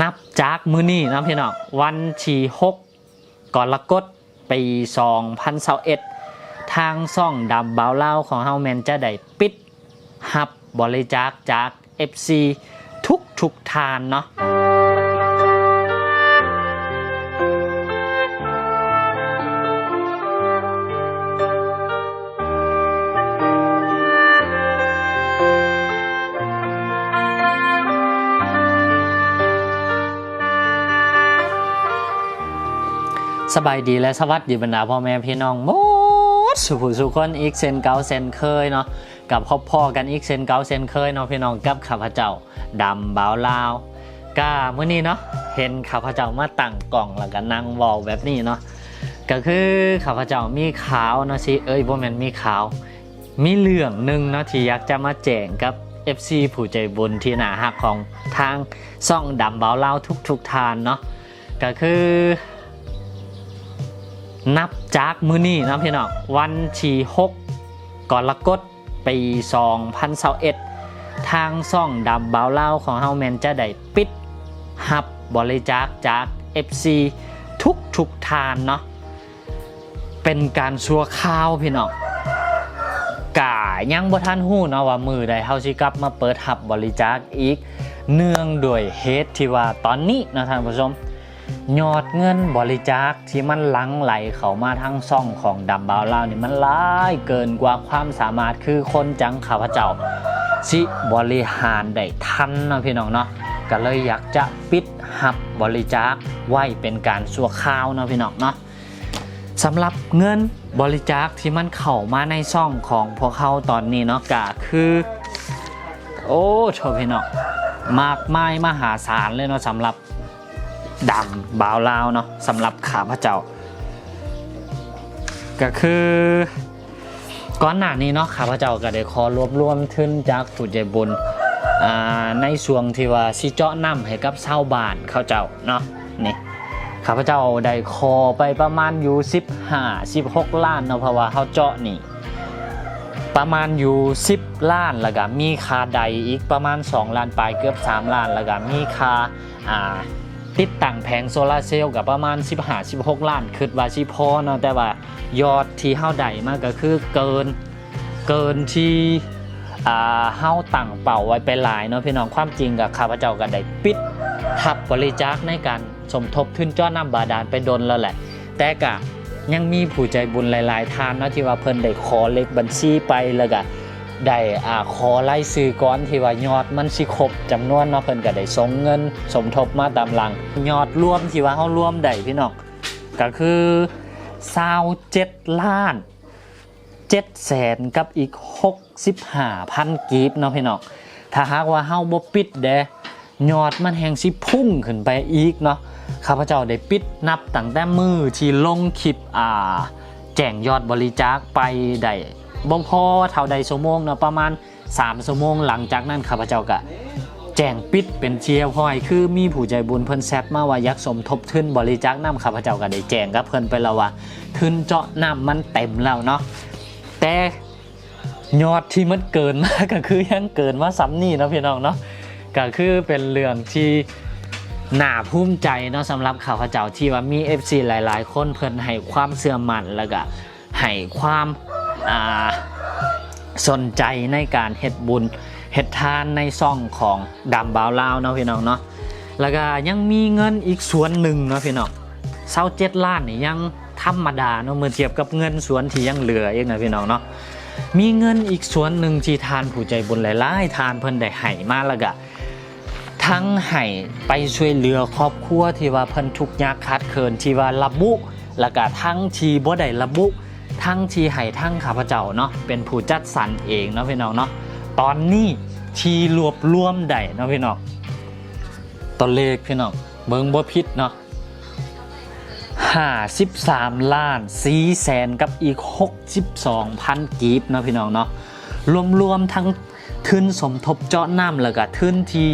นับจากมือนี้นะพี่น้องวันที่6กรกฎปี2021ทางซ่องดำเบาเล่าของเฮาแมนจะได้ปิดหับบริจาคจาก FC ทุกทุกทานเนาะ สบายดีและสวัสดีบรรดาพ่อแม่พี่น้องหมดสุขสุขคนอีกเซนเก่าเซนเคยเนาะกับพ่อพ่อกันอีกเซนเก่าเซนเคยเนาะพี่น้องกับข้าพเจ้าดำบ่าวลาวก้าเมื่อนี้เนาะเห็นข้าพเจ้ามาตั้งกล่องแล้วก็นั่งวอลแบบนี้เนาะก็คือข้าพเจ้ามีขาวเนาะสิเอ้ยบ่แม่นมีขาว มีเรื่องหนึ่งเนาะที่อยากจะมาแจงกับ FC ผู้ใจบุญที่หนาหักของทางซ่องดำบ่าวลาวทุกๆทานเนาะก็คือ นับจากมือนี้นะพี่น้องวันที่6กรกฎปี 2021ทางซ่องดำเบาเล่าของเฮาแมนจะได้ปิดหับบริจาคจาก FC ทุกทุกทานเนาะเป็นการชัวข้าวพี่น้องกายังบ่ทันหู้เนาะว่ามือใดเฮาสิกลับมาเปิดหับบริจาคอีก เนื่องด้วยเหตุที่ว่าตอนนี้นะท่านผู้ชม ยอดเงินบริจาคที่มันหลังไหลเข้ามาทั้งซ่องของดัมบาวลานี่มันหลายเกินกว่าความสามารถคือคนจังข้าพเจ้าสิบริหารได้ทันนะพี่น้องเนาะก็เลยอยากจะปิดหับบริจาคไว้เป็นการสัวข้าวนะพี่น้องเนาะสำหรับเงินบริจาคที่มันเข้ามาในซ่องของพวกเขาตอนนี้เนาะก็คือ โอ้โชพี่น้องมากมายมหาศาลเลยเนาะสำหรับ ดำบาวลาวเนาะสำหรับขาพระเจ้า ก็คือก่อนหน้านี้เนาะข้าพเจ้าก็ได้ขอรวบรวมทุนจากผู้ใจบุญอ่าในช่วงที่ว่าสิเจาะน้ำให้กับชาวบ้านเขาเจ้าเนาะนี่ข้าพเจ้าได้ขอไปประมาณอยู่15 16 ล้านเนาะเพราะว่าเขาเจาะนี่ ประมาณอยู่ 10 ล้านแล้วก็มีค่าใดอีกประมาณ 2 ล้านปลายเกือบ 3 ล้านแล้วก็มีค่าอ่า ติดตั้งแผงโซลาร์เซลล์กับประมาณ 15-16 ล้านคิดว่าชิพอเนาะแต่ว่ายอดที่เฮาได้มากก็คือเกินเกินที่อ่าเฮาตั้งเป่าไว้ไปหลายเนาะพี่น้องความจริงกับข้าพเจ้าก็ได้ปิดทับบริจาคในการสมทบทุนจ้อน้ำบาดาลไปดนแล้วแหละ แต่ก็ยังมีผู้ใจบุญหลาย ๆ ทานเนาะที่ว่าเพิ่นได้ขอเลขบัญชีไปแล้วก็ ได้อ่าขอไล่ซื้อก้อนที่ว่ายอดมันสิครบจำนวนเนาะเพิ่นก็ได้ส่งเงิน สมทบมาตามหลัง ยอดรวมที่ว่าเฮารวมได้พี่น้องก็คือ27ล้าน7แสนกับอีก 65,000กีบเนาะพี่น้องถ้าหากว่าเฮาบ่ปิดเด้ยอดมันแหงสิพุ่งขึ้นไปอีกเนาะข้าพเจ้าได้ปิดนับตั้งแต่มือที่ลงคลิปอ่า แจ้งยอดบริจาคไปได้ บ่พอเท่าใดชั่วโมงเนาะประมาณ3ชั่วโมงหลังจากนั้นข้าพเจ้าก็แจ้งปิดเป็นเชียร์พอยคือมีผู้ใจบุญเพิ่นแซดมาว่าอยักสมทบทุนบริจาคน้ำข้าพเจ้าก็ได้แจ้งกับเพิ่นไปแล้วว่าทุนเจาะน้ำมันเต็มแล้วเนาะแต่ยอดที่มันเกินมากก็คือยังเกินมาซ้ำนี่นะพี่น้องเนาะก็คือเป็นเรื่องที่หน่าภูมิใจเนาะสำหรับข้าพเจ้าที่ว่ามี FC หลาย ๆ คนเพิ่นให้ความเสื่อมั่นแล้วก็ให้ความ สนใจในการเฮ็ดบุญเฮ็ดทานในซ่องของดำบาวลาวเนาะพี่น้องเนาะแล้วก็ยังมีเงินอีกส่วนหนึ่งเนาะพี่น้องเศร้าเจ็ดล้านนี่ยังธรรมดาเนาะเมื่อเทียบกับเงินส่วนที่ยังเหลือเองนะพี่น้องเนาะมีเงินอีกส่วนหนึ่งที่ทานผู้ใจบุญหลายๆทานเพิ่นได้ให้มาแล้วก็ทั้งให้ไปช่วยเหลือครอบครัวที่ว่าเพิ่นทุกข์ยากขาดเคินที่ว่าระบุแล้วก็ทั้งที่บ่ได้ระบุ ทั้งที่ให้ทั้งข้าพเจ้าเนาะเป็นผู้จัดสรรเองเนาะพี่น้องเนาะตอนนี้ที่รวบรวมได้เนาะพี่น้องตัวเลขพี่น้องเบิ่งบ่ผิดเนาะ53ล้าน4แสนกับอีก62พันกีบเนาะพี่น้องเนาะรวมๆทั้งทุนสมทบเจาะน้ำแล้วก็ทุนที่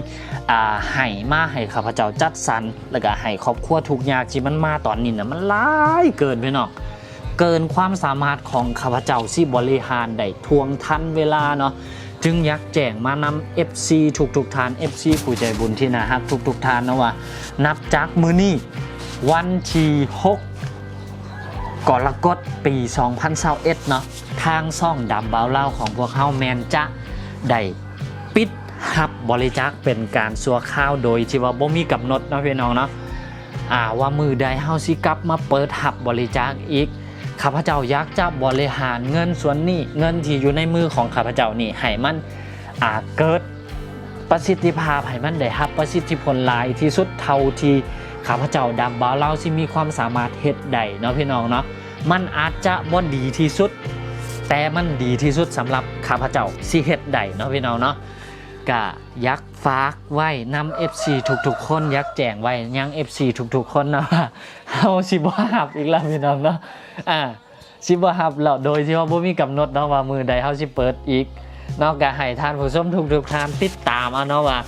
อ่าให้มาให้ข้าพเจ้าจัดสรรแล้วก็ให้ครอบครัวทุกอยากที่มันมาตอนนี้นะมันหลายเกินไปเนาะ เกินความสามารถของข้าพเจ้าที่บริหารได้ทวงทันเวลาเนาะจึงอยักแจ้งมานำ FC ทุกทุกๆทาน FC ผู้ใจบุญที่น่าฮักทุกทุกๆทานนะว่า นับจากมือนี้วันที่6กรกฎปี 2021เนาะทางซ่องดำเบาเล่าของพวกเขาแมนจะได้ปิดหับบริจาคเป็นการสัวข้าวโดยที่ว่าบ่มีกำหนดนะพี่น้องเนาะอ่าว่ามือใดเฮาสิกลับมาเปิดหับบริจาคอีก ข้าพเจ้าอยากจะบริหารเงินส่วนนี้เงินที่อยู่ในมือของข้าพเจ้านี่ให้มันอาเกิดประสิทธิภาพให้มันได้รับประสิทธิผลหลายที่สุดเท่าที่ข้าพเจ้าดำบ่าวเราสิมีความสามารถเฮ็ดได้เนาะพี่น้องเนาะมันอาจจะบ่ดีที่สุด แต่มันดีที่สุดสำหรับข้าพเจ้าสิเฮ็ดได้เนาะพี่น้องเนาะ ก็อยักฝากไว้นำ FC ทุกๆ คนยักแจงไว้ยัง FC ทุกๆ คนนะว่าเฮาสิบ่ฮับอีกแล้วพี่น้องเนาะอ่าสิบ่ฮับแล้วโดยที่ว่าบ่มีกำหนดเนาะว่ามือใดเฮาสิเปิดอีกนอกจากให้ท่านผู้ชมทุกๆท่านติดตามเอาเนาะว่า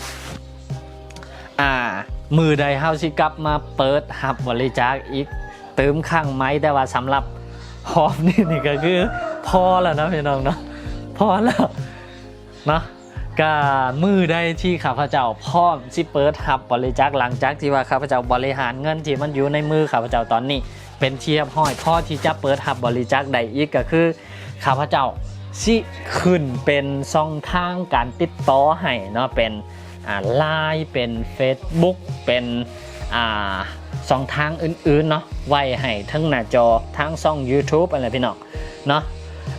อ่า มือใดเฮาสิกลับมาเปิดฮับบริจาคอีกเติมข้างไหมแต่ว่าสำหรับหอมนี่นี่ก็คือพอแล้วนะพี่น้องเนาะพอแล้วเนาะ ก็มือใดที่ข้าพเจ้าพร้อมสิเปิดฮับบริจาคหลังจากที่ว่าข้าพเจ้าบริหารเงินที่มันอยู่ในมือข้าพเจ้าตอนนี้ เป็นเทียบห้อยพ่อที่จะเปิดหับบริจาคใดอีกก็คือข้าพเจ้าสิขึ้นเป็นช่องทางการติดต่อให้เนาะเป็นอ่าไลน์เป็น Facebook เป็นอ่าช่องทางอื่นๆเนาะไว้ให้ทั้งหน้าจอทั้งช่อง YouTube อะไรพี่น้องเนาะ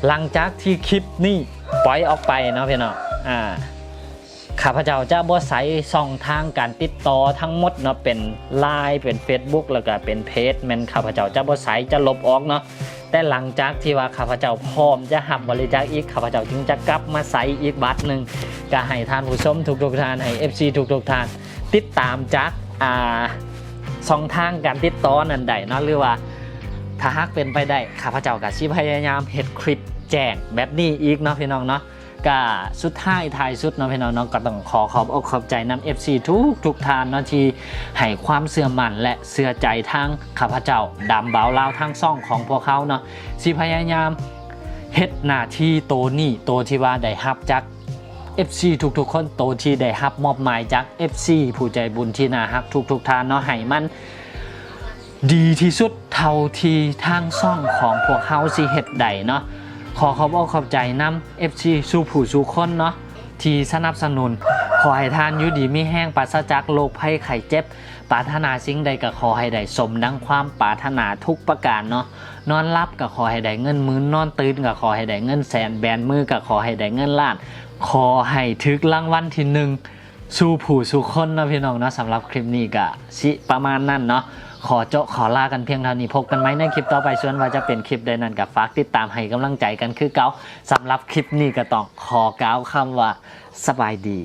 หลังจากที่คลิปนี้ปล่อยออกไปเนาะพี่น้อง อ่าข้าพเจ้าจะบ่ใช้ช่องทางการติดต่อทั้งหมดเนาะเป็น Line เป็น Facebook แล้วก็เป็นเพจแม่นข้าพเจ้าจะบ่ใช้จะลบออกเนาะแต่หลังจากที่ว่าข้าพเจ้าพร้อมจะหับบริจาคอีกข้าพเจ้าจึงจะกลับมาใส่อีกบัตรหนึ่งก็ให้ท่านผู้ชมทุกๆท่านให้ FC ทุกๆท่านติดตามจากอ่าช่องทางการติดต่อนั่นใดเนาะหรือว่าถ้าหากเป็นไปได้ข้าพเจ้ากับชิพยายามเฮ็ดคลิปแจ้งแบบนี้อีกเนาะพี่น้องเนาะ ก็สุดท้ายท้ายสุดเนาะพี่น้องเนาะก็ต้องขอขอบอกขอบใจนำ FC ทุกทุกทานเนาะที่ให้ความเสื่อมั่นและเสื่อใจทางข้าพเจ้าดำเบาลาวทางซ่องของพวกเขาเนาะสิพยายามเฮ็ดหน้าที่โตนี่โตที่ว่าได้รับจาก FC ทุกๆ คนโตที่ได้รับมอบหมายจาก FC ผู้ใจบุญที่น่าฮักทุกๆทานเนาะให้มันดีที่สุดเท่าที่ทางซ่องของพวกเขาสิเฮ็ดใดเนาะ ขอขอบอกขอบใจน้ำ FC สู่ผู้สู่คนเนาะที่สนับสนุน ขอให้ทานยูดีไม่แห้งปราศจากโรคภัยไข้เจ็บปรารถนาสิ่งใดก็ขอให้ได้สมดังความปรารถนาทุกประการเนาะนอนรับก็ขอให้ได้เงินหมื่นนอนตื่นก็ขอให้ได้เงินแสนแบนมือก็ขอให้ได้เงินล้าน ขอให้ถึกรางวัลที่หนึ่งสู่ผู้สู่คนนะพี่น้องเนาะสำหรับคลิปนี้ก็สิประมาณนั้นเนาะ ขอเจาะขอลากันเพียงเท่านี้พบกันไหมในคลิปต่อไปส่วนว่าจะเป็นคลิปใดนั้นกับฝากติดตามให้กำลังใจกันคือเก้าสำหรับคลิปนี้ก็ต้องขอก้าวคำว่าสบายดี